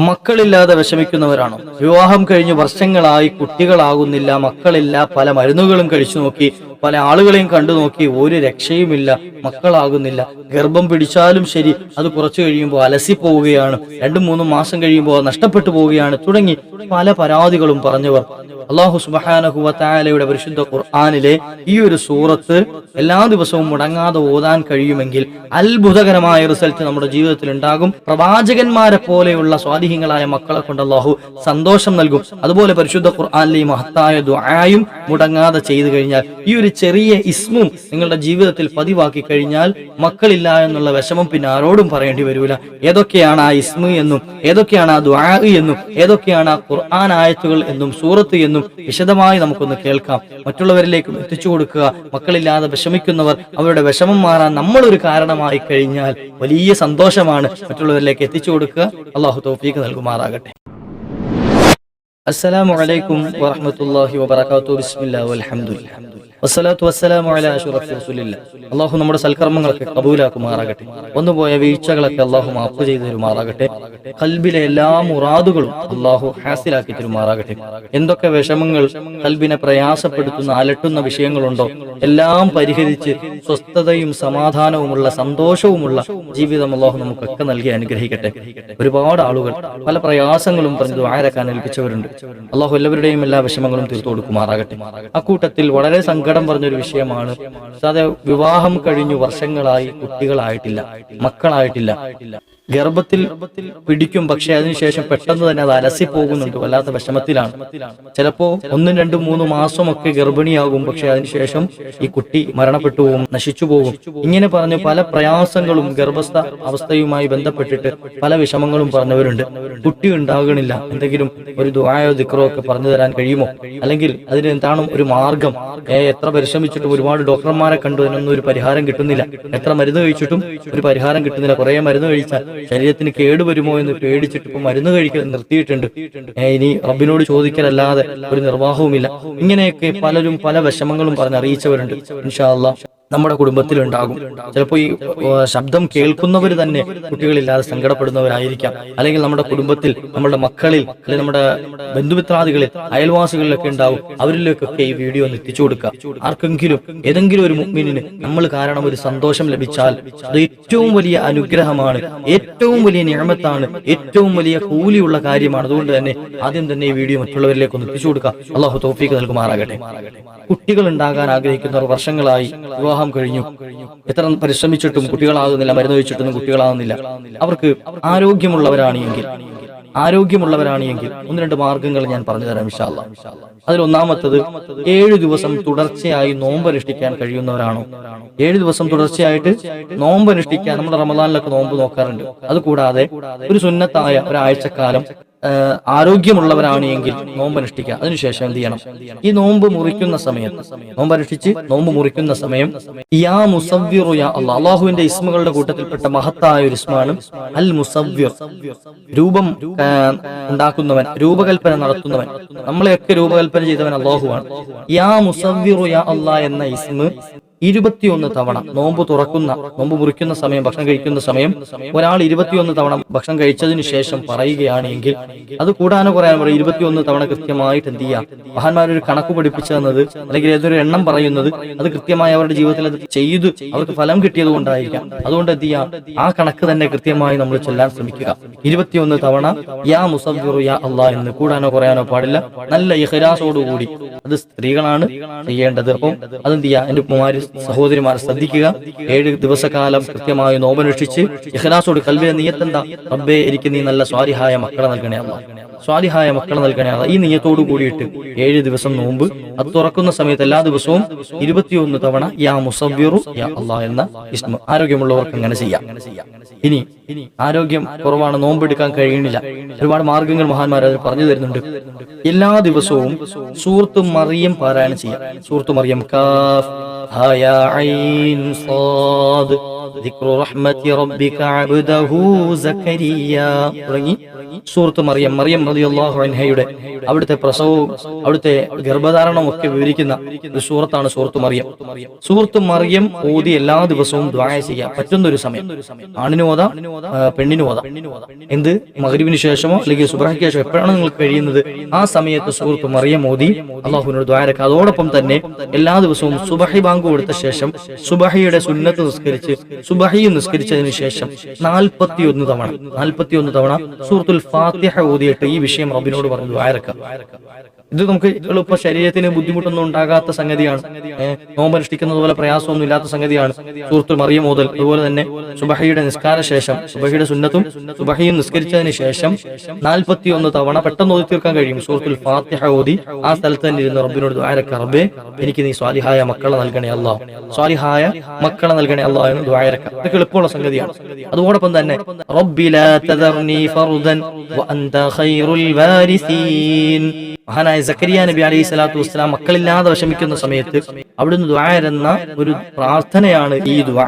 മക്കളില്ലാതെ വിഷമിക്കുന്നവരാണോ? വിവാഹം കഴിഞ്ഞ് വർഷങ്ങളായി കുട്ടികളാകുന്നില്ല മക്കളില്ല പല മരുന്നുകളും കഴിച്ചു നോക്കി പല ആളുകളെയും കണ്ടു നോക്കി ഒരു രക്ഷയുമില്ല മക്കളാകുന്നില്ല. ഗർഭം പിടിച്ചാലും ശരി അത് കുറച്ചു കഴിയുമ്പോൾ അലസി പോവുകയാണ്. രണ്ടും മൂന്നും മാസം കഴിയുമ്പോൾ നഷ്ടപ്പെട്ടു പോവുകയാണ്. തുടങ്ങി പല പരാതികളും പറഞ്ഞവർ. അള്ളാഹു സുബാനഹുവത്തായാലയുടെ പരിശുദ്ധ ഖുർആാനിലെ ഈ ഒരു സൂറത്ത് എല്ലാ ദിവസവും മുടങ്ങാതെ ഓതാൻ കഴിയുമെങ്കിൽ അത്ഭുതകരമായ റിസൾട്ട് നമ്മുടെ ജീവിതത്തിൽ ഉണ്ടാകും. പ്രവാചകന്മാരെ പോലെയുള്ള സ്വാധീനങ്ങളായ മക്കളെ കൊണ്ട് അള്ളാഹു സന്തോഷം നൽകും. അതുപോലെ പരിശുദ്ധ ഖുർആാനിലെ മഹത്തായ ദുആയും മുടങ്ങാതെ ചെയ്തു കഴിഞ്ഞാൽ ഈ ഒരു ചെറിയ ഇസ്മും നിങ്ങളുടെ ജീവിതത്തിൽ പതിവാക്കി കഴിഞ്ഞാൽ മക്കളില്ല എന്നുള്ള വിഷമം പിന്നെ ആരോടും പറയേണ്ടി വരൂല. ഏതൊക്കെയാണ് ആ ഇസ്മു എന്നും ഏതൊക്കെയാണ് ആ ദ്വാ എന്നും ഏതൊക്കെയാണ് ആ ഖുർആൻ ആയത്തുകൾ എന്നും സൂറത്ത് എന്നും വിശദമായി നമുക്കൊന്ന് കേൾക്കാം. മറ്റുള്ളവരിലേക്കും എത്തിച്ചു കൊടുക്കുക. മക്കളില്ലാതെ വിഷമിക്കുന്നവർ അവരുടെ വിഷമം മാറാൻ നമ്മളൊരു കാരണമായി കഴിഞ്ഞാൽ വലിയ സന്തോഷമാണ് മറ്റുള്ളവരിലേക്ക് എത്തിച്ചു കൊടുക്കുക. അള്ളാഹു തൗഫീഖ് നൽകുമാറാകട്ടെ. അസ്സലാമു അലൈക്കും വറഹ്മത്തുള്ളാഹി വബറകാതുഹു. ബിസ്മില്ലാ വൽഹംദുലില്ലാഹ്. വസ്സലാത്തു വസ്സലാമു അലാ അള്ളാഹു നമ്മുടെ സൽക്കർമ്മങ്ങളൊക്കെ കബൂലാക്കുമാറാകട്ടെ. വന്നുപോയ വീഴ്ചകളൊക്കെ അള്ളാഹു മാപ്പ് ചെയ്തു തരുമാറാകട്ടെ. കൽബിലെ എല്ലാ മുറാദുകളും അള്ളാഹു ഹാസിലാക്കി തരുമാറാകട്ടെ. എന്തൊക്കെ വിഷമങ്ങൾ കൽബിനെ പ്രയാസപ്പെടുത്തുന്ന അലട്ടുന്ന വിഷയങ്ങളുണ്ടോ? എല്ലാം പരിഹരിച്ച് സ്വസ്ഥതയും സമാധാനവുമുള്ള സന്തോഷവുമുള്ള ജീവിതം അള്ളാഹു നമുക്കൊക്കെ നൽകി അനുഗ്രഹിക്കട്ടെ. ഒരുപാട് ആളുകൾ പല പ്രയാസങ്ങളും പറഞ്ഞു ആരക്കാൻ ഏൽപ്പിച്ചവരുണ്ട്. അള്ളാഹു എല്ലാവരുടെയും എല്ലാ വിഷമങ്ങളും തീർത്തു കൊടുക്കുമാറാകട്ടെ. അക്കൂട്ടത്തിൽ വളരെ സങ്കടം പറഞ്ഞൊരു വിഷയമാണ്. അതെ വിവാഹം കഴിഞ്ഞു വർഷങ്ങളായി കുട്ടികളായിട്ടില്ല മക്കളായിട്ടില്ല. ഗർഭത്തിൽ പിടിക്കും പക്ഷെ അതിനുശേഷം പെട്ടെന്ന് തന്നെ അത് അലസി പോകുന്നുണ്ട് വല്ലാത്ത വിഷമത്തിലാണ്. ചിലപ്പോ ഒന്നും രണ്ടും മൂന്നും മാസമൊക്കെ ഗർഭിണിയാകും പക്ഷെ അതിനുശേഷം ഈ കുട്ടി മരണപ്പെട്ടു പോകും നശിച്ചു പോകും. ഇങ്ങനെ പറഞ്ഞ് പല പ്രയാസങ്ങളും ഗർഭസ്ഥ അവസ്ഥയുമായി ബന്ധപ്പെട്ടിട്ട് പല വിഷമങ്ങളും പറഞ്ഞവരുണ്ട്. കുട്ടി ഉണ്ടാകണില്ല. എന്തെങ്കിലും ഒരു ദുആയോ ദിക്റോ ഒക്കെ പറഞ്ഞു തരാൻ കഴിയുമോ? അല്ലെങ്കിൽ അതിന് എന്താണ് ഒരു മാർഗം? എത്ര പരിശ്രമിച്ചിട്ടും ഒരുപാട് ഡോക്ടർമാരെ കണ്ടു അതിനൊന്നും ഒരു പരിഹാരം കിട്ടുന്നില്ല. എത്ര മരുന്ന് കഴിച്ചിട്ടും ഒരു പരിഹാരം കിട്ടുന്നില്ല. കുറെ മരുന്ന് കഴിച്ചാൽ ശരീരത്തിന് കേടുവരുമോ എന്ന് പേടിച്ചിട്ട് ഇപ്പൊ മരുന്ന് കഴിക്കൽ നിർത്തിയിട്ടുണ്ട്. ഇനി റബ്ബിനോട് ചോദിക്കലല്ലാതെ ഒരു നിർവാഹവുമില്ല. ഇങ്ങനെയൊക്കെ പലരും പല വിഷമങ്ങളും പറഞ്ഞ് അറിയിച്ചവരുണ്ട്. ഇൻഷാ നമ്മുടെ നമ്മുടെ കുടുംബത്തിലുണ്ടാകും. ചിലപ്പോൾ ഈ ശബ്ദം കേൾക്കുന്നവർ തന്നെ കുട്ടികളില്ലാതെ സങ്കടപ്പെടുന്നവരായിരിക്കാം. അല്ലെങ്കിൽ നമ്മുടെ കുടുംബത്തിൽ നമ്മുടെ മക്കളിൽ അല്ലെങ്കിൽ നമ്മുടെ ബന്ധുമിത്രാദികളിൽ അയൽവാസികളിലൊക്കെ ഉണ്ടാവും. അവരിലേക്കൊക്കെ ഈ വീഡിയോ ഒന്ന് എത്തിച്ചു കൊടുക്കുക. ആർക്കെങ്കിലും ഏതെങ്കിലും ഒരു മുഗ്മിനിന് നമ്മൾ കാരണം ഒരു സന്തോഷം ലഭിച്ചാൽ അത് ഏറ്റവും വലിയ അനുഗ്രഹമാണ്. ഏറ്റവും വലിയ നിയമത്താണ് ഏറ്റവും വലിയ കൂലിയുള്ള കാര്യമാണ്. അതുകൊണ്ട് തന്നെ ആദ്യം തന്നെ ഈ വീഡിയോ മറ്റുള്ളവരിലേക്ക് ഒന്ന് എത്തിച്ചു കൊടുക്കുക. അള്ളാഹു തോഫീക്ക് നൽകുമാറാകട്ടെ. കുട്ടികൾ ഉണ്ടാകാൻ ആഗ്രഹിക്കുന്നവർ വർഷങ്ങളായി വിവാഹം കഴിഞ്ഞു. എത്ര പരിശ്രമിച്ചിട്ടും കുട്ടികളാകുന്നില്ല മരുന്ന് വെച്ചിട്ടൊന്നും കുട്ടികളാകുന്നില്ല. അവർക്ക് ആരോഗ്യമുള്ളവരാണെങ്കിൽ ആരോഗ്യമുള്ളവരാണെങ്കിൽ ഒന്ന് രണ്ട് മാർഗങ്ങൾ ഞാൻ പറഞ്ഞു തരാം വിശാല അതിൽ ഒന്നാമത്തത് ഏഴു ദിവസം തുടർച്ചയായി നോമ്പ് അനുഷ്ഠിക്കാൻ കഴിയുന്നവരാണോ. ഏഴു ദിവസം തുടർച്ചയായിട്ട് നോമ്പ് അനുഷ്ഠിക്കാൻ നമ്മൾ റമദാനിലൊക്കെ നോമ്പ് നോക്കാറുണ്ട്. അതുകൂടാതെ ഒരു സുന്നത്തായ ഒരാഴ്ചക്കാലം ആരോഗ്യമുള്ളവരാണ് എങ്കിൽ നോമ്പ് അനുഷ്ഠിക്കുക. അതിനുശേഷം എന്ത് ചെയ്യണം? ഈ നോമ്പ് മുറിക്കുന്ന സമയത്ത് നോമ്പ് അനുഷ്ഠിച്ച് നോമ്പ് മുറിക്കുന്ന സമയം യാ മുസവ്വിറു യാ അല്ലാഹ്. അള്ളാഹുവിന്റെ ഇസ്മുകളുടെ കൂട്ടത്തിൽപ്പെട്ട മഹത്തായ ഒരു ഇസ്മാണ് അൽ മുസവ്യർ രൂപം ഉണ്ടാക്കുന്നവൻ രൂപകൽപ്പന നടത്തുന്നവൻ. നമ്മളെയൊക്കെ രൂപകൽപ്പന ചെയ്തവൻ അള്ളാഹുവാണ്. യാ മുസവ്വിറു യാ അള്ളാഹ് എന്ന ഇസ്മ് ഇരുപത്തിയൊന്ന് തവണ നോമ്പ് തുറക്കുന്ന നോമ്പ് മുറിക്കുന്ന സമയം ഭക്ഷണം കഴിക്കുന്ന സമയം ഒരാൾ ഇരുപത്തിയൊന്ന് തവണ ഭക്ഷണം കഴിച്ചതിന് ശേഷം പറയുകയാണെങ്കിൽ അത് കൂടാനോ കുറയാനോ പറയും ഇരുപത്തിയൊന്ന് തവണ കൃത്യമായിട്ട് എന്ത് ചെയ്യാം? മഹാന്മാരൊരു കണക്ക് പഠിപ്പിച്ചു തന്നത് അല്ലെങ്കിൽ ഏതൊരു എണ്ണം പറയുന്നത് അത് കൃത്യമായി അവരുടെ ജീവിതത്തിൽ അത് ചെയ്തു അവർക്ക് ഫലം കിട്ടിയത് കൊണ്ടായിരിക്കാം. അതുകൊണ്ട് എന്ത് ചെയ്യാം? ആ കണക്ക് തന്നെ കൃത്യമായി നമ്മൾ ചെല്ലാൻ ശ്രമിക്കുക. ഇരുപത്തിയൊന്ന് തവണ യാ മുസഫിറു യാ അള്ളാ എന്ന് കൂടാനോ കുറയാനോ പാടില്ല. നല്ല ഇഹരാസോടുകൂടി അത് സ്ത്രീകളാണ് ചെയ്യേണ്ടത്. അപ്പം അതെന്ത് ചെയ്യാം? എന്റെ ഉമ്മമാര് സഹോദരിമാർ ശ്രദ്ധിക്കുക. ഏഴ് ദിവസക്കാലം കൃത്യമായി നോമനുഷ്ഠിച്ച് ഇഹ്ലാസോട് കൽവിനെ നീയത്തെന്താ? റബ്ബേ എനിക്ക് നീ നല്ല സ്വാരിഹായ മക്കളെ നൽകണേ അല്ല. സ്വാരിഹായ മക്കളെ നൽകണേ അല്ല. ഈ നീയത്തോടു കൂടിയിട്ട് ഏഴ് ദിവസം നോമ്പ് അത് തുറക്കുന്ന സമയത്ത് എല്ലാ ദിവസവും ഇരുപത്തിയൊന്ന് തവണ യാ മുസവ്യറു യാ അള്ളാ എന്ന ഇസ്മ. ആരോഗ്യമുള്ളവർക്ക് അങ്ങനെ ചെയ്യാം. ഇനി ഇനി ആരോഗ്യം കുറവാണ് നോമ്പെടുക്കാൻ കഴിയുന്നില്ല. ഒരുപാട് മാർഗങ്ങൾ മഹാന്മാർ അതിൽ പറഞ്ഞു തരുന്നുണ്ട്. എല്ലാ ദിവസവും സൂറത്ത് മറിയം പാരായണം ചെയ്യാം. സൂറത്ത് മറിയം കാഫ്. ها يا عين صاد. ദിക്റു റഹ്മത്തി റബ്ബിക അബ്ദഹു സക്കരിയ സൂറത്ത് മറിയം. മറിയം റളിയല്ലാഹു അൻഹയുടെ അവിടുത്തെ പ്രസവവും അവിടുത്തെ ഗർഭധാരണവും ഒക്കെ വിവരിക്കുന്ന ഒരു സൂറത്താണ് സൂറത്ത് മറിയം. സൂറത്ത് മറിയം ഓതി എല്ലാ ദിവസവും ദ്വായ ചെയ്യാം. പറ്റുന്ന ഒരു സമയം. ആണിന് ഓതാം പെണ്ണിന് ഓതാം. എന്ത്? മകരിവിന് ശേഷമോ അല്ലെങ്കിൽ സുബ്രഹിക്ക് ശേഷം എപ്പോഴാണ് നിങ്ങൾക്ക് കഴിയുന്നത്? ആ സമയത്ത് സൂറത്ത് മറിയം ഓതി അള്ളാഹുവിനോട് ദ്വാരക്ക അതോടൊപ്പം തന്നെ എല്ലാ ദിവസവും സുബഹി ബാങ്ക് കൊടുത്ത ശേഷം സുബഹിയുടെ സുന്നത്ത് നിസ്കരിച്ച് സുബഹി നിസ്കരിച്ചതിന് ശേഷം നാൽപ്പത്തിയൊന്ന് തവണ നാൽപ്പത്തിയൊന്ന് തവണ സൂറത്തുൽ ഫാത്തിഹ ഓതിയിട്ട് ഈ വിഷയം അബിനോട് പറഞ്ഞു ദ്വാരക്ക ഇത് നമുക്ക് എളുപ്പ ശരീരത്തിന് ബുദ്ധിമുട്ടൊന്നും ഉണ്ടാകാത്ത സംഗതിയാണ്. നോമ്പ് നോമ്പനുഷ്ഠിക്കുന്നത് പോലെ പ്രയാസമൊന്നും ഇല്ലാത്ത സംഗതിയാണ്. സുഹൃത്തു മറിയ മുതൽ അതുപോലെ തന്നെ സുബഹയുടെ നിസ്കാര ശേഷം സുബഹയുടെ സുന്നത്തും സുബഹയും നിസ്കരിച്ചതിന് ശേഷം നാൽപ്പത്തി ഒന്ന് തവണ പെട്ടെന്ന് ഓതി തീർക്കാൻ കഴിയും. സുഹൃത്തുൽ ഫാത്തിഹ ഓതി ആ സ്ഥലത്ത് തന്നെ ഇരുന്ന് റബ്ബിനോട് ദ്വാരക്ക റബ്ബേ എനിക്ക് നീ സ്വാലിഹായ മക്കളെ നൽകണേ അല്ല സ്വാലിഹായ മക്കളെ നൽകണേ അല്ല എന്ന് ദ്വാരക്ക ഇതൊക്കെ എളുപ്പമുള്ള സംഗതിയാണ്. അതോടൊപ്പം തന്നെ റബ്ബിലാ തദർനി ഫർദൻ വഅൻത ഖൈറുൽ വാരിസീൻ. മഹാനായ സക്കരിയ നബി അലൈഹി സ്വലാത്തു വസ്സലാം മക്കളില്ലാതെ വിഷമിക്കുന്ന സമയത്ത് അവിടുന്ന് ദ്വാരുന്ന ഒരു പ്രാർത്ഥനയാണ് ഈ ദ്വാ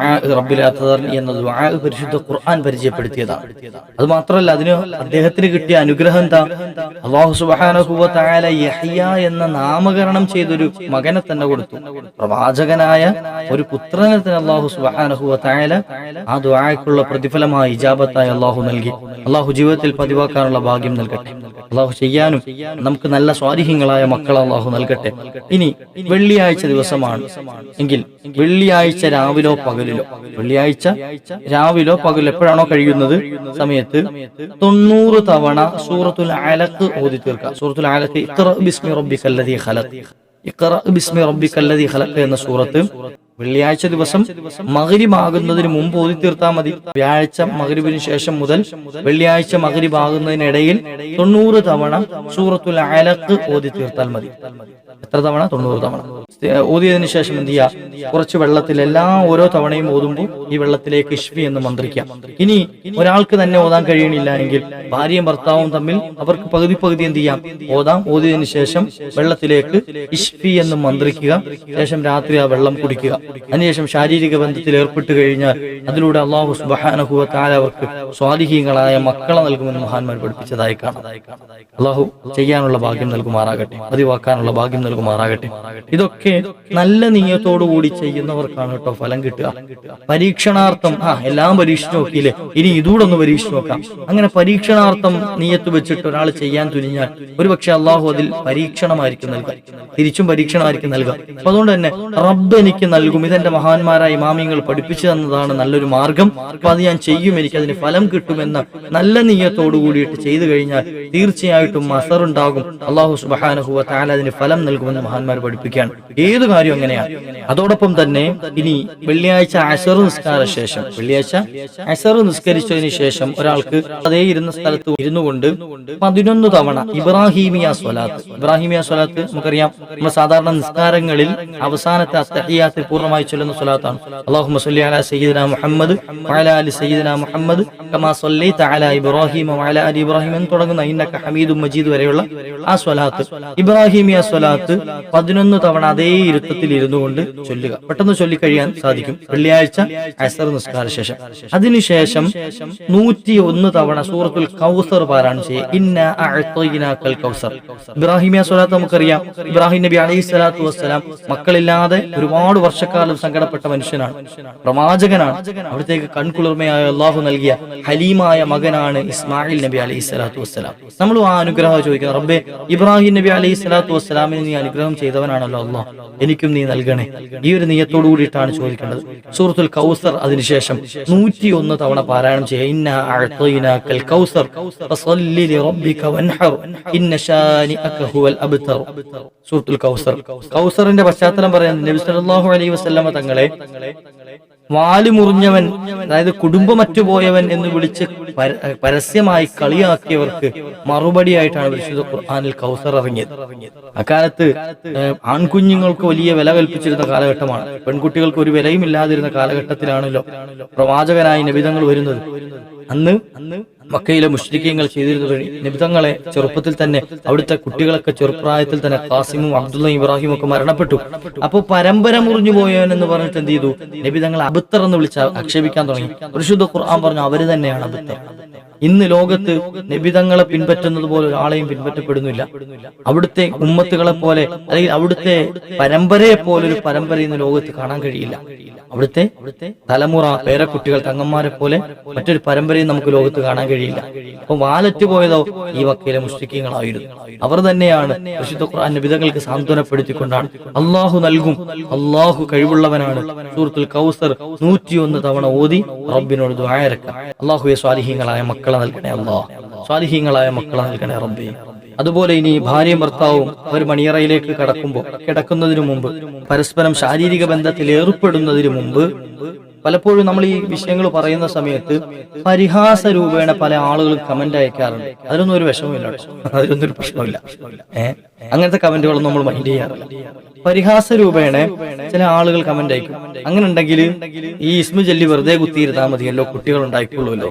എന്ന ദ്വാ പരിശുദ്ധ ഖുർആൻ പരിചയപ്പെടുത്തിയതാണ് അത് മാത്രമല്ല അതിന് അദ്ദേഹത്തിന് കിട്ടിയ അനുഗ്രഹം എന്താ? അള്ളാഹു തആല യഹ്യ എന്ന നാമകരണം ചെയ്തൊരു മകനെ തന്നെ കൊടുത്തു. പ്രവാചകനായ ഒരു പുത്രനെ തന്നെ അള്ളാഹു തആല ആ ദ്വായക്കുള്ള പ്രതിഫലമായി ഇജാബത്തായി അള്ളാഹു നൽകി. അള്ളാഹു ജീവിതത്തിൽ പതിവാക്കാനുള്ള ഭാഗ്യം നൽകട്ടെ. അള്ളാഹു ചെയ്യാനും നമുക്ക് നല്ല സ്വാധീനങ്ങളായ മക്കളെ അള്ളാഹു നൽകട്ടെ. ഇനി വെള്ളിയാഴ്ച ദിവസമാണ്. എങ്കിൽ വെള്ളിയാഴ്ച രാവിലോ പകലിലോ? വെള്ളിയാഴ്ച രാവിലോ പകലിലോ എപ്പോഴാണോ കഴിയുന്നത്? സമയത്ത് തൊണ്ണൂറ് തവണ സൂറത്തുൽ അലക്ക് ഓതി തീർക്കുക. സൂറത്തുൽ അലക്ക് ഇത്ര ബിസ്മി റബ്ബിക്കല്ലദീ ഖലഖ്. ഇഖ്റ ബിസ്മി റബ്ബിക്കല്ലദീ ഖലഖ് എന്ന സൂറത്ത് വെള്ളിയാഴ്ച ദിവസം മകരിമാകുന്നതിന് മുമ്പ് ഓതി തീർത്താൽ മതി. വ്യാഴാഴ്ച മകരിവിന് ശേഷം മുതൽ വെള്ളിയാഴ്ച മകരിമാകുന്നതിനിടയിൽ തൊണ്ണൂറ് തവണ സൂറത്തുൽ അലക്ക് ഓതി തീർത്താൽ മതി. എത്ര തവണ? തൊണ്ണൂറ് തവണ. ഏ, ഓതിയതിനു ശേഷം എന്ത് ചെയ്യുക കുറച്ച് വെള്ളത്തിൽ എല്ലാ ഓരോ തവണയും ഓതുമ്പോൾ ഈ വെള്ളത്തിലേക്ക് ഇഷ്വി എന്ന് മന്ത്രിക്കാം. ഇനി ഒരാൾക്ക് തന്നെ ഓതാൻ കഴിയണില്ല എങ്കിൽ ഭാര്യയും ഭർത്താവും തമ്മിൽ അവർക്ക് പകുതി പകുതി എന്ത് ചെയ്യാം? ഓതാം ഓതിയതിനു ശേഷം വെള്ളത്തിലേക്ക് ഇഷ്ഫി എന്ന് മന്ത്രിക്കുക. ശേഷം രാത്രി ആ വെള്ളം കുടിക്കുക. അതിനുശേഷം ശാരീരിക ബന്ധത്തിൽ ഏർപ്പെട്ട് കഴിഞ്ഞാൽ അതിലൂടെ അള്ളാഹു സുബാനഹുവ താല അവർക്ക് സ്വാലിഹീങ്ങളായ മക്കളെ നൽകുമെന്ന് മഹാന്മാർ പഠിപ്പിച്ചതായി കാണാം. അള്ളാഹു ചെയ്യാനുള്ള ഭാഗ്യം നൽകുമാറാകട്ടെ. പതിവാക്കാനുള്ള ഭാഗ്യം നൽകുമാറാകട്ടെ. ഇതൊക്കെ നല്ല നീയത്തോടു കൂടി ചെയ്യുന്നവർക്കാണ് കേട്ടോ ഫലം കിട്ടുക. പരീക്ഷണാർത്ഥം ആ എല്ലാം പരീക്ഷിച്ചു നോക്കിയില്ലേ? ഇനി ഇതൂടെ ഒന്ന് പരീക്ഷിച്ചു നോക്കാം. അങ്ങനെ പരീക്ഷണാർത്ഥം നീയത്ത് വെച്ചിട്ട് ഒരാൾ ചെയ്യാൻ തുനിഞ്ഞാൽ ഒരുപക്ഷെ അള്ളാഹു അതിൽ പരീക്ഷണമായിരിക്കും നൽകുക. തിരിച്ചും പരീക്ഷണമായിരിക്കും നൽകുക. അപ്പൊ അതുകൊണ്ട് തന്നെ റബ്ബ് എനിക്ക് നൽകും. ഇതെന്റെ മഹാന്മാരായ ഇമാമിങ്ങൾ പഠിപ്പിച്ചു തന്നതാണ് നല്ലൊരു മാർഗം. അപ്പൊ അത് ഞാൻ ചെയ്യും. എനിക്ക് അതിന് ഫലം കിട്ടുമെന്ന നല്ല നീയത്തോടു കൂടിയിട്ട് ചെയ്തു കഴിഞ്ഞാൽ തീർച്ചയായിട്ടും അസറുണ്ടാകും. അള്ളാഹു സുബാനഹുവ താല അതിന് ഫലം നൽകുമെന്ന് മഹാന്മാർ പഠിപ്പിക്കുകയാണ്. ഏത് കാര്യം എങ്ങനെയാണ് അതോടൊപ്പം തന്നെ ഇനി വെള്ളിയാഴ്ച അസർ നിസ്കാര ശേഷം വെള്ളിയാഴ്ച അസർ നിസ്കരിച്ചതിന് ശേഷം ഒരാൾക്ക് അതേ ഇരുന്ന സ്ഥലത്ത് ഇരുന്നു കൊണ്ട് പതിനൊന്ന് തവണ ഇബ്രാഹിമിയ സ്വലാത്ത്. ഇബ്രാഹിമിയ സ്വലാത്ത് നമുക്കറിയാം. നമ്മൾ സാധാരണ നിസ്കാരങ്ങളിൽ അവസാനത്തെ അത്തഹിയാത്തിൽ പൂർണമായി ചൊല്ലുന്ന സ്വലാത്താണ്. അള്ളാഹു അലാ സയ്യിദന മുഹമ്മദ് അലി സയ്യിദന മുഹമ്മദ് കമാ ഇബ്രാഹിം അലി ഇബ്രാഹിം എന്ന് തുടങ്ങുന്ന ഹമീദും മജീദ് വരെയുള്ള ആ സ്വലാത്ത്. ഇബ്രാഹിമിയ സ്വലാത്ത് പതിനൊന്ന് തവണ അതേ ഇരുത്തത്തിൽ ഇരുന്നു കൊണ്ട് ചൊല്ലുക. പെട്ടെന്ന് ചൊല്ലിക്കഴിയാൻ സാധിക്കും. വെള്ളിയാഴ്ച അസർ നിസ്കാര ശേഷം. അതിനുശേഷം നൂറ്റി ഒന്ന് തവണ സൂറത്തുൽ കൗസർ പാരായണം ചെയ്യുക. ഇന്ന അഅ്തൈനാക്കൽ കൗസർ. ഇബ്രാഹിമിയ സ്വലാത്ത് നമുക്കറിയാം. ഇബ്രാഹിം നബി അലൈഹി സ്വലാത്തു വസ്സലാം മക്കളില്ലാതെ ഒരുപാട് വർഷക്കാലം സങ്കടപ്പെട്ട മനുഷ്യനാണ്. പ്രവാചകനാണ്. അവിടത്തേക്ക് കൺകുളിർമയായ അള്ളാഹു നൽകിയ ഹലീമായ മകനാണ് ഇസ്മായിൽ നബി അലൈഹി സ്വലാത്തു വസ്സലാം. നമ്മളും ആ അനുഗ്രഹം ചോദിക്കുന്നത് റബ്ബെ ഇബ്രാഹിം നബി അലൈഹി സ്വലാത്തു വസ്സലാമിന് നീ അനുഗ്രഹം ചെയ്തവനാണല്ലോ അള്ളാഹ്. എനിക്കും നീ നൽകണേ. ഈ ഒരു നീയത്തോടു കൂടിയിട്ടാണ് ചോദിക്കേണ്ടത്. സൂറത്തുൽ കൗസർ അതിനുശേഷം നൂറ്റി ഒന്ന് തവണ പാരായണം ചെയ്യുക. സൂറത്തുൽ കൗസർ. കൗസറിന്റെ പശ്ചാത്തലം പറയാൻ നബി സല്ലല്ലാഹു അലൈഹി വസല്ലമ തങ്ങളെ വാൽ മുറിഞ്ഞവൻ അതായത് കുടുംബമറ്റുപോയവൻ എന്ന് വിളിച്ച് പരസ്യമായി കളിയാക്കിയവർക്ക് മറുപടിയായിട്ടാണ് വിശുദ്ധ ഖുർആാനിൽ കൗസർ ഇറങ്ങിയത്. അക്കാലത്ത് ആൺകുഞ്ഞുങ്ങൾക്ക് വലിയ വില കൽപ്പിച്ചിരുന്ന കാലഘട്ടമാണ്. പെൺകുട്ടികൾക്ക് ഒരു വിലയും ഇല്ലാതിരുന്ന കാലഘട്ടത്തിലാണല്ലോ പ്രവാചകനായി നബിതങ്ങൾ വരുന്നത്. അന്ന് അന്ന് മക്കയിലെ മുഷ്രിക്കീങ്ങൾ ചെയ്തിരുന്ന വഴി നിബിതങ്ങളെ ചെറുപ്പത്തിൽ തന്നെ അവിടുത്തെ കുട്ടികളൊക്കെ ചെറുപ്രായത്തിൽ തന്നെ കാസിമും അബ്ദുള്ളയും ഇബ്രാഹിമും ഒക്കെ മരണപ്പെട്ടു. അപ്പൊ പരമ്പര മുറിഞ്ഞു പോയവൻ എന്ന് പറഞ്ഞിട്ട് എന്ത് ചെയ്തു? നിബിതങ്ങളെ അബുത്തർ എന്ന് വിളിച്ച ആക്ഷേപിക്കാൻ തുടങ്ങി. പരിശുദ്ധ ഖുർആൻ പറഞ്ഞു അവർ തന്നെയാണ് അബുത്തർ. ഇന്ന് ലോകത്ത് നിബിതങ്ങളെ പിൻപറ്റുന്നത് പോലെ ഒരാളെയും പിൻപറ്റപ്പെടുന്നില്ല. അവിടുത്തെ ഉമ്മത്തുകളെ പോലെ അല്ലെങ്കിൽ അവിടുത്തെ പരമ്പരയെ പോലെ ഒരു പരമ്പര ഇന്ന് ലോകത്ത് കാണാൻ കഴിയില്ല. അവിടുത്തെ തലമുറ പേരക്കുട്ടികൾ തങ്ങന്മാരെ പോലെ മറ്റൊരു പരമ്പരയും നമുക്ക് ലോകത്ത് കാണാൻ കഴിയില്ല. അപ്പൊ വാലറ്റ് പോയതോ ഈ വക്കീലെ മുഷ്ടിക്കങ്ങളായിരുന്നു അവർ തന്നെയാണ് വിശുദ്ധ ഖുർആൻ നബിതങ്ങൾക്ക് സാന്ത്വനപ്പെടുത്തിക്കൊണ്ടാണ്. അള്ളാഹു നൽകും. അള്ളാഹു കഴിവുള്ളവനാണ്. സൂറത്തുൽ കൗസർ നൂറ്റിയൊന്ന് തവണ ഓതി റബ്ബിനോട് ദ്വായരക്ക അള്ളാഹുയെ സ്വാലിഹീങ്ങളായ മക്കളെ നൽകണേ അള്ളാഹ് സ്വാലിഹീങ്ങളായ മക്കളെ നൽകണേ റബ്ബി. അതുപോലെ ഇനി ഭാര്യയും ഭർത്താവും അവർ മണിയറയിലേക്ക് കടക്കുമ്പോൾ കിടക്കുന്നതിനു മുമ്പ് പരസ്പരം ശാരീരിക ബന്ധത്തിൽ ഏർപ്പെടുന്നതിനു മുമ്പ് പലപ്പോഴും നമ്മൾ ഈ വിഷയങ്ങൾ പറയുന്ന സമയത്ത് പരിഹാസ രൂപേണ പല ആളുകൾ കമന്റ് അയക്കാറുണ്ട്. അതിലൊന്നും ഒരു വിഷമമില്ല. അതിലൊന്നും ഒരു പ്രശ്നമില്ല അങ്ങനത്തെ കമന്റുകളൊന്നും നമ്മൾ മൈൻഡ് ചെയ്യാറില്ല. പരിഹാസ രൂപേണ ചില ആളുകൾ കമന്റ് അയക്കും. അങ്ങനെ ഉണ്ടെങ്കിൽ ഈ ഇസ്മു ചൊല്ലി വെറുതെ കുത്തിയിരുന്നാൽ മതിയല്ലോ കുട്ടികൾ ഉണ്ടായിക്കൊള്ളുമല്ലോ.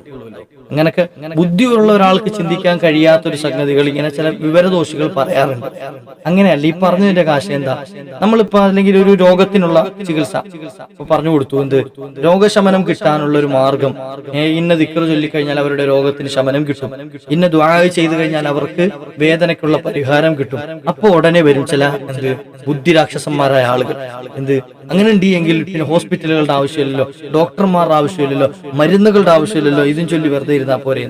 അങ്ങനൊക്കെ ബുദ്ധിയുള്ള ഒരാൾക്ക് ചിന്തിക്കാൻ കഴിയാത്തൊരു സംഗതികൾ ഇങ്ങനെ ചില വിവരദോഷികൾ പറയാറുണ്ട്. അങ്ങനെയല്ല ഈ പറഞ്ഞതിന്റെ കാശ് എന്താ? നമ്മളിപ്പോ അല്ലെങ്കിൽ ഒരു രോഗത്തിനുള്ള ചികിത്സ. ഇപ്പൊ പറഞ്ഞു കൊടുത്തു എന്ത്? രോഗശമനം കിട്ടാനുള്ള ഒരു മാർഗം. ഇന്ന ദിക്കറ് ചൊല്ലിക്കഴിഞ്ഞാൽ അവരുടെ രോഗത്തിന് ശമനം കിട്ടും. ഇന്ന ദ്വാഴ ചെയ്തു കഴിഞ്ഞാൽ അവർക്ക് വേദനയ്ക്കുള്ള പരിഹാരം കിട്ടും. അപ്പൊ ഉടനെ വരും ചില എന്ത് ബുദ്ധിരാക്ഷസന്മാരായ ആളുകൾ. എന്ത്? അങ്ങനെ ഉണ്ട് എങ്കിൽ പിന്നെ ഹോസ്പിറ്റലുകളുടെ ആവശ്യമില്ലല്ലോ ഡോക്ടർമാരുടെ ആവശ്യമില്ലല്ലോ മരുന്നുകളുടെ ആവശ്യമില്ലല്ലോ ഇതും ചൊല്ലി വെറുതെ ഇരുന്നാ പോരെ.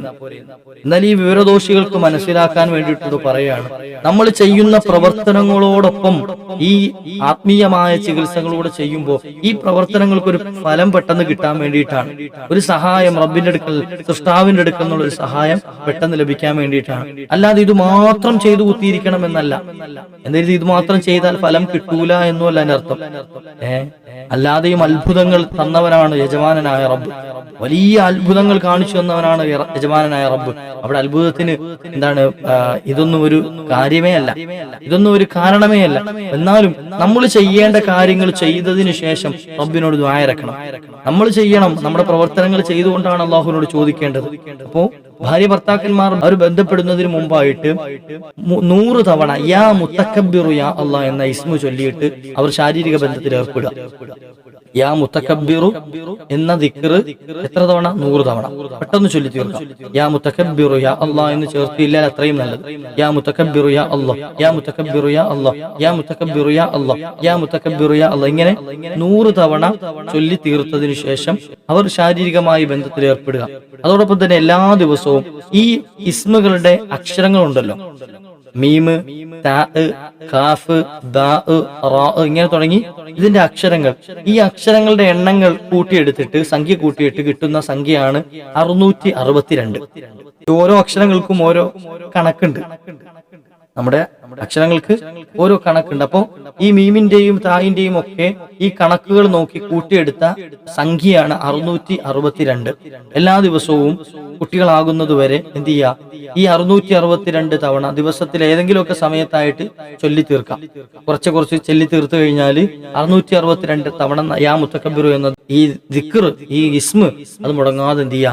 എന്നാൽ ഈ വിവരദോഷികൾക്ക് മനസ്സിലാക്കാൻ വേണ്ടിയിട്ടത് പറയാണ് നമ്മൾ ചെയ്യുന്ന പ്രവർത്തനങ്ങളോടൊപ്പം ഈ ആത്മീയമായ ചികിത്സകളൂടെ ചെയ്യുമ്പോൾ ഈ പ്രവർത്തനങ്ങൾക്ക് ഒരു ഫലം പെട്ടെന്ന് കിട്ടാൻ വേണ്ടിയിട്ടാണ്. ഒരു സഹായം റബ്ബിന്റെ അടുക്കൽ സൃഷ്ടാവിന്റെ അടുക്കൽ എന്നുള്ള ഒരു സഹായം പെട്ടെന്ന് ലഭിക്കാൻ വേണ്ടിയിട്ടാണ്. അല്ലാതെ ഇത് മാത്രം ചെയ്തു കുത്തിയിരിക്കണം എന്നല്ല എന്തായാലും ഇത് മാത്രം ചെയ്താൽ ഫലം കിട്ടൂല എന്നുമല്ല അതിന്റെ അർത്ഥം. ഏ? അല്ലാതെയും അത്ഭുതങ്ങൾ തന്നവനാണ് യജമാനനായ റബ്ബ്. വലിയ അത്ഭുതങ്ങൾ കാണിച്ചു തന്നവനാണ് യറ- യജമാനായ റബ്ബ്. അവിടെ അത്ഭുതത്തിന് എന്താണ് ഇതൊന്നും ഒരു കാര്യമേ അല്ല. ഇതൊന്നും ഒരു കാരണമേ അല്ല. എന്നാലും നമ്മൾ ചെയ്യേണ്ട കാര്യങ്ങൾ ചെയ്തതിന് ശേഷം റബ്ബിനോട് ദ്വായരക്കണം നമ്മൾ ചെയ്യണം നമ്മുടെ പ്രവർത്തനങ്ങൾ ചെയ്തുകൊണ്ടാണ് അള്ളാഹുവിനോട് ചോദിക്കേണ്ടത്. അപ്പോ ഭാര്യ ഭർത്താക്കന്മാർ അവർ ബന്ധപ്പെടുന്നതിന് മുമ്പായിട്ട് നൂറ് തവണ യാ മുത്തക്കബിറു യാ അള്ളാഹ് എന്ന ഇസ്മു ചൊല്ലിയിട്ട് അവർ ശാരീരിക ബന്ധത്തിൽ ഏർപ്പെടുക. യാ മുത്തക്കബിറു എന്ന ദിക്റ് എത്ര തവണ? നൂറ് തവണ. പെട്ടെന്ന് ചൊല്ലി തീർക്കാം യാ മുത്തക്കബിറു യാ അള്ളാ എന്ന് ചേർത്തില്ല അത്രയും നല്ലത്. യാ മുത്തക്കബിറു യാ അള്ളാ. യാ മുത്തക്കബിറു യാ അള്ളാ. യാ മുത്തക്കബിറു യാ അള്ളാ. യാ മുത്തക്കബിറു യാ അള്ളാ. ഇങ്ങനെ നൂറ് തവണ ചൊല്ലി തീർത്തതിനു ശേഷം അവർ ശാരീരികമായി ബന്ധത്തിൽ ഏർപ്പെടുക. അതോടൊപ്പം തന്നെ എല്ലാ ദിവസവും ഈ ഇസ്മുകളുടെ അക്ഷരങ്ങളുണ്ടല്ലോ. മീമ് താ കാഫ് ദാ റാ ഇങ്ങനെ തുടങ്ങി. ഇതിന്റെ അക്ഷരങ്ങൾ. ഈ അക്ഷരങ്ങളുടെ എണ്ണങ്ങൾ കൂട്ടിയെടുത്തിട്ട് സംഖ്യ കൂട്ടിയിട്ട് കിട്ടുന്ന സംഖ്യയാണ് അറുന്നൂറ്റി അറുപത്തിരണ്ട് ഓരോ അക്ഷരങ്ങൾക്കും ഓരോ കണക്കുണ്ട്. നമ്മുടെ അക്ഷരങ്ങൾക്ക് ഓരോ കണക്കുണ്ട്. അപ്പോ ഈ മീമിന്റെയും തായിന്റെയും ഒക്കെ ഈ കണക്കുകൾ നോക്കി കൂട്ടിയെടുത്ത സംഖ്യയാണ് അറുന്നൂറ്റി അറുപത്തിരണ്ട് എല്ലാ ദിവസവും കുട്ടികളാകുന്നതുവരെ എന്ത് ചെയ്യുക ഈ അറുന്നൂറ്റി അറുപത്തിരണ്ട് തവണ ദിവസത്തിൽ ഏതെങ്കിലുമൊക്കെ സമയത്തായിട്ട് ചൊല്ലി തീർക്കാം കുറച്ച് കുറച്ച് ചൊല്ലി തീർത്തു കഴിഞ്ഞാൽ അറുന്നൂറ്റി അറുപത്തിരണ്ട് തവണ യാ മുത്തക്കബിറു എന്ന ഈ ദിക്കർ ഈ ഇസ്മ അത് മുടങ്ങാതെ എന്ത് ചെയ്യാ?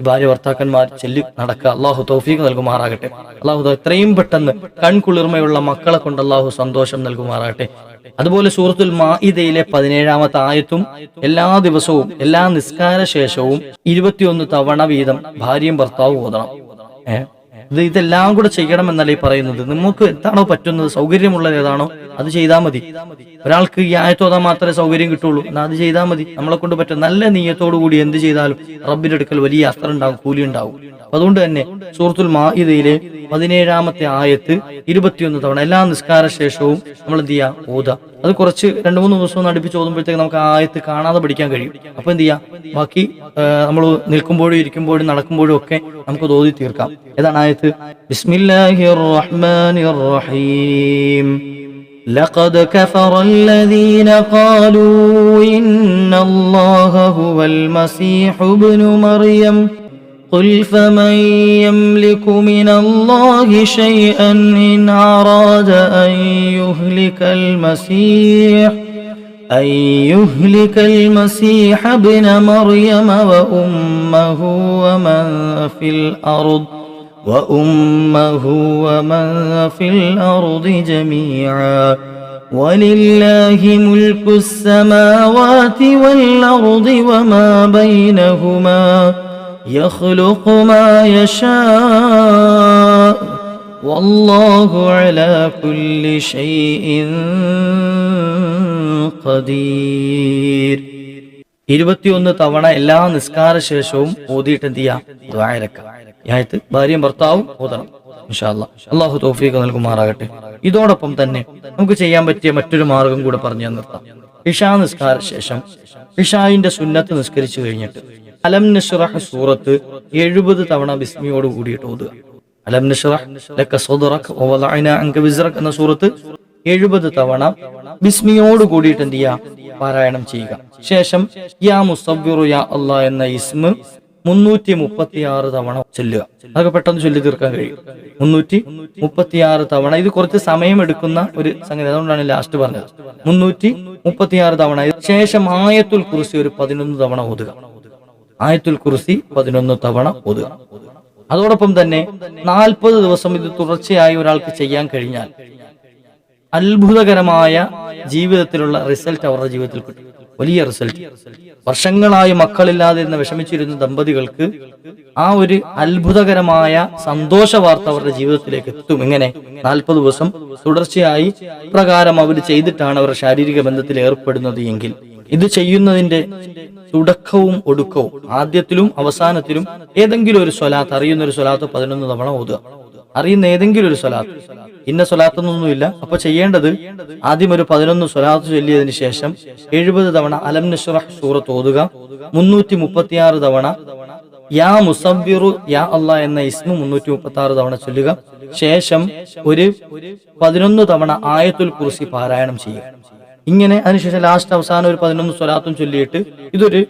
ഈ ഭാര്യ ഭർത്താക്കന്മാർ ചൊല്ലി നടക്കുക. അള്ളാഹു തൗഫീഖ് നൽകുമാറാകട്ടെ. അള്ളാഹു എത്രയും പെട്ടെന്ന് കൺകുളിർമയുള്ള മക്കളെ കൊണ്ട് അള്ളാഹു സന്തോഷം നൽകുമാറാട്ടെ അതുപോലെ സൂറത്തുൽ മാഇദയിലെ പതിനേഴാമത്തെ ആയത്തും എല്ലാ ദിവസവും എല്ലാ നിസ്കാര ശേഷവും ഇരുപത്തിയൊന്ന് തവണ വീതം ഭാര്യയും ഭർത്താവും ഓതണം. ഇത് ഇതെല്ലാം കൂടെ ചെയ്യണമെന്നല്ലേ പറയുന്നത്? നിങ്ങൾക്ക് എന്താണോ പറ്റുന്നത്? സൗകര്യമുള്ളത് ഏതാണോ അത് ചെയ്താൽ മതി. ഒരാൾക്ക് ഈ ആയത്തോതാൻ മാത്രമേ സൗകര്യം കിട്ടുള്ളൂ. എന്നാൽ അത് ചെയ്താൽ മതി. നമ്മളെ കൊണ്ട് പറ്റും നല്ല നീയത്തോടു കൂടി എന്ത് ചെയ്താലും റബ്ബിന്റെ അടുക്കൽ വലിയ അസ്ത്രം ഉണ്ടാവും കൂലി ഉണ്ടാവും അതുകൊണ്ട് തന്നെ സൂറത്തുൽ മാഇദയിലെ പതിനേഴാമത്തെ ആയത്ത് ഇരുപത്തിയൊന്ന് തവണ എല്ലാ നിസ്കാര ശേഷവും നമ്മൾ എന്ത് ചെയ്യാ ഓത അത് കുറച്ച് രണ്ടു മൂന്ന് ദിവസം ഒന്ന് അടുപ്പിച്ച് ഓതുമ്പോഴത്തേക്ക് നമുക്ക് ആ ആയത്ത് കാണാതെ പഠിക്കാൻ കഴിയും അപ്പൊ എന്ത് ചെയ്യാം ബാക്കി നമ്മൾ നിൽക്കുമ്പോഴും ഇരിക്കുമ്പോഴും നടക്കുമ്പോഴും ഒക്കെ നമുക്ക് അത് ഓതി തീർക്കാം ഏതാണ് ആയത്ത് ബിസ്മില്ലാഹിർ റഹ്മാനിർ റഹീം لقد كفر الذين قالوا إن الله هو المسيح ابن مريم قل فمن يملك من الله شيئا إن أراد أن يهلك المسيح أن يهلك المسيح ابن مريم وأمه ومن في الأرض وأمه ومن في الأرض جميعا ولله ملك السماوات والأرض وما بينهما يخلق ما يشاء والله على كل شيء قدير ഇരുപത്തിയൊന്ന് തവണ എല്ലാ നിസ്കാര ശേഷവും ഓതിയിട്ട് എന്ത് ചെയ്യാം ദ്വായരക്ക ആയത്ത് ഭാര്യയും ഭർത്താവും ഓതണം ഇൻഷാല്ല അള്ളാഹു തോഫീക്ക് നൽകുമാറാകട്ടെ ഇതോടൊപ്പം തന്നെ നമുക്ക് ചെയ്യാൻ പറ്റിയ മറ്റൊരു മാർഗം കൂടെ പറഞ്ഞു നിർത്താം ഇഷാ നിസ്കാര ശേഷം ഇഷായിന്റെ സുന്നത്ത് നിസ്കരിച്ചു കഴിഞ്ഞിട്ട് അലം നഷ്റഹ് സൂറത്ത് എഴുപത് തവണ ബിസ്മിയോട് കൂടിയിട്ട് ഓതുക. അലം നഷ്റഹ് ലക സദ്റക വവളഅന അൻക വിസ്റക എന്ന സൂറത്ത് എഴുപത് തവണ ബിസ്മിയോട് കൂടിയിട്ട് എന്ത് ചെയ്യുക? പാരായണം ചെയ്യുക. ശേഷം യാ മുസബ്ബിറു യാ അല്ലാ എന്ന ഇസ്മ മുന്നൂറ്റി മുപ്പത്തി ആറ് തവണ ചൊല്ലുക. അതൊക്കെ പെട്ടെന്ന് ചൊല്ലി തീർക്കാൻ കഴിയും. മുന്നൂറ്റി മുപ്പത്തി ആറ് തവണ. ഇത് കുറച്ച് സമയം എടുക്കുന്ന ഒരു സംഗതി. അതുകൊണ്ടാണ് ലാസ്റ്റ് പറഞ്ഞത്. മുന്നൂറ്റി മുപ്പത്തി ആറ് തവണ. ശേഷം ആയത്തുൽ കുറിസി ഒരു പതിനൊന്ന് തവണ ഓതുക. ആയത്തുൽ കുറിസി പതിനൊന്ന് തവണ ഓതുക. അതോടൊപ്പം തന്നെ നാൽപ്പത് ദിവസം ഇത് തുടർച്ചയായി ഒരാൾക്ക് ചെയ്യാൻ കഴിഞ്ഞാൽ അത്ഭുതകരമായ ജീവിതത്തിലുള്ള റിസൾട്ട് അവരുടെ ജീവിതത്തിൽ കിട്ടും. വലിയ റിസൾട്ട് വർഷങ്ങളായി മക്കളില്ലാതിരുന്ന വിഷമിച്ചിരുന്ന ദമ്പതികൾക്ക് ആ ഒരു അത്ഭുതകരമായ സന്തോഷ വാർത്ത അവരുടെ ജീവിതത്തിലേക്ക് എത്തും. ഇങ്ങനെ നാൽപ്പത് ദിവസം തുടർച്ചയായി പ്രകാരം അവർ ചെയ്തിട്ടാണ് അവരുടെ ശാരീരിക ബന്ധത്തിൽ ഏർപ്പെടുന്നത് എങ്കിൽ. ഇത് ചെയ്യുന്നതിന്റെ തുടക്കവും ഒടുക്കവും ആദ്യത്തിലും അവസാനത്തിലും ഏതെങ്കിലും ഒരു സ്വലാത്ത് അറിയുന്ന ഒരു സ്വലാത്ത് പതിനൊന്ന് തവണ ഓതുക. അറിയുന്ന ഏതെങ്കിലും ഒരു സ്വലാത്ത്. ഇന്ന സ്വലാത്തൊന്നുമില്ല അപ്പൊ ചെയ്യേണ്ടത് ആദ്യം ഒരു പതിനൊന്ന് സ്വലാത്ത് ചൊല്ലിയതിനു ശേഷം എഴുപത് തവണ അലം നഷ്റഹ് സൂറത്ത് ഓതുക. മുന്നൂറ്റി മുപ്പത്തിയാറ് തവണ യാ മുസബിറു യാ അല്ലാ എന്ന ഇസ്മു മുന്നൂറ്റി മുപ്പത്തി ആറ് തവണ ചൊല്ലുക. ശേഷം ഒരു പതിനൊന്ന് തവണ ആയത്തുൽ കുറിസി പാരായണം ചെയ്യുക. ഇങ്ങനെ അതിനുശേഷം ലാസ്റ്റ് അവസാനം ഒരു പതിനൊന്ന് സ്വലാത്തും ചൊല്ലിയിട്ട് ഇതൊരു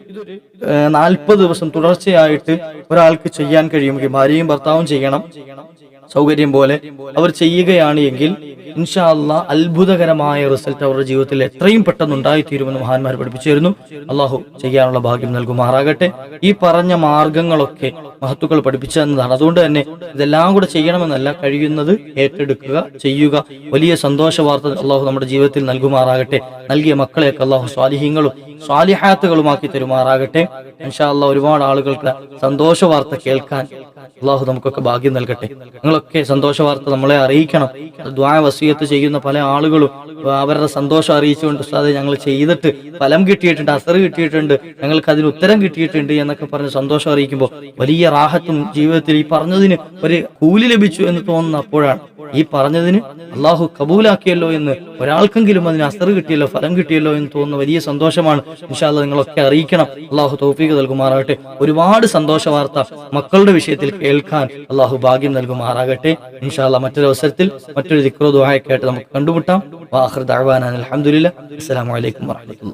നാൽപ്പത് ദിവസം തുടർച്ചയായിട്ട് ഒരാൾക്ക് ചെയ്യാൻ കഴിയുമെങ്കിൽ ഭാര്യയും ഭർത്താവും ചെയ്യണം. സൗകര്യം പോലെ അവർ ചെയ്യുകയാണ് എങ്കിൽ ഇൻഷാ അള്ളാ അത്ഭുതകരമായ റിസൾട്ട് അവരുടെ ജീവിതത്തിൽ എത്രയും പെട്ടെന്ന് ഉണ്ടായിത്തീരുമെന്ന് മഹാന്മാർ പഠിപ്പിച്ചിരുന്നു. അള്ളാഹു ചെയ്യാനുള്ള ഭാഗ്യം നൽകുമാറാകട്ടെ. ഈ പറഞ്ഞ മാർഗങ്ങളൊക്കെ മഹത്തുക്കൾ പഠിപ്പിച്ചു തന്നതാണ് അതുകൊണ്ട് തന്നെ ഇതെല്ലാം കൂടെ ചെയ്യണമെന്നല്ല കഴിയുന്നത് ഏറ്റെടുക്കുക ചെയ്യുക. വലിയ സന്തോഷ വാർത്ത അള്ളാഹു നമ്മുടെ ജീവിതത്തിൽ നൽകുമാറാകട്ടെ. നൽകിയ മക്കളെയൊക്കെ അള്ളാഹു സ്വാലിഹ്യങ്ങളും സ്വാലിഹാത്തുകളുമാക്കി തരുമാറാകട്ടെ. ഇൻഷാ അള്ളാഹ് ഒരുപാട് ആളുകൾക്ക് സന്തോഷ വാർത്ത കേൾക്കാൻ അള്ളാഹു നമുക്കൊക്കെ ഭാഗ്യം നൽകട്ടെ. നിങ്ങളൊക്കെ സന്തോഷ വാർത്ത നമ്മളെ അറിയിക്കണം. ദ്വാ വസീയത്ത് ചെയ്യുന്ന പല ആളുകളും അവരുടെ സന്തോഷം അറിയിച്ചുകൊണ്ട് ഉസ്താദ് ഞങ്ങൾ ചെയ്തിട്ട് ഫലം കിട്ടിയിട്ടുണ്ട് അസർ കിട്ടിയിട്ടുണ്ട് ഞങ്ങൾക്ക് അതിന് ഉത്തരം കിട്ടിയിട്ടുണ്ട് എന്നൊക്കെ പറഞ്ഞ് സന്തോഷം അറിയിക്കുമ്പോൾ വലിയ റാഹത്തും ജീവിതത്തിൽ ഈ പറഞ്ഞതിന് ഒരു കൂലി ലഭിച്ചു എന്ന് തോന്നുന്ന അപ്പോഴാണ്. ഈ പറഞ്ഞതിന് അള്ളാഹു കബൂലാക്കിയല്ലോ എന്ന് ഒരാൾക്കെങ്കിലും അതിന് അസർ കിട്ടിയല്ലോ ഫലം കിട്ടിയല്ലോ എന്ന് തോന്നുന്ന വലിയ സന്തോഷമാണ്. ഇൻഷാല്ല നിങ്ങളൊക്കെ അറിയിക്കണം. അള്ളാഹു തൗഫീഖ് നൽകുമാറാകട്ടെ. ഒരുപാട് സന്തോഷ വാർത്ത മക്കളുടെ വിഷയത്തിൽ കേൾക്കാൻ അള്ളാഹു ഭാഗ്യം നൽകുമാറാകട്ടെ. ഇൻഷാല്ല മറ്റൊരു അവസരത്തിൽ മറ്റൊരു ദിക്രോ ദുഹായൊക്കെ ആയിട്ട് നമുക്ക് കണ്ടുമുട്ടാം. വാഹർ ദഅവാന അലഹമുല്ല അസ്സലാമു അലൈക്കും വറഹ്മത്തുള്ളാഹി